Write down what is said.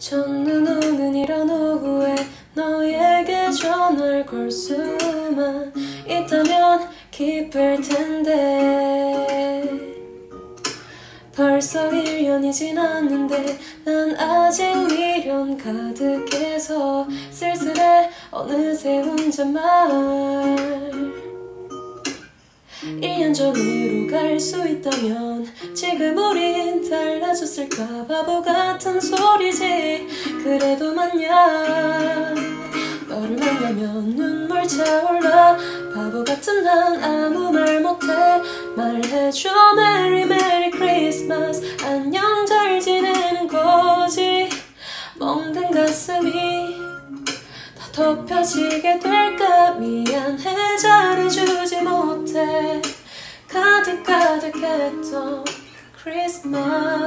첫눈 오는 이런 오후에 너에게 전화를 걸 수만 있다면 기쁠 텐데. 벌써 1년이 지났는데 난 아직 미련 가득해서 쓸쓸해 어느새 혼잣말. 1년 전으로 갈 수 있다면 지금 우린 달라졌을까 바보 같은 소리지. 그래도 맞냐? 너를 만나면 눈물 차올라. 바보 같은 난 아무 말 못해. 말해줘 메리 메리 크리스마스 안녕 잘 지내는 거지. 멍든 가슴이 다 덮여지게 될까? 미안해 잘해주지 못해. 가득가득했던 크리스마스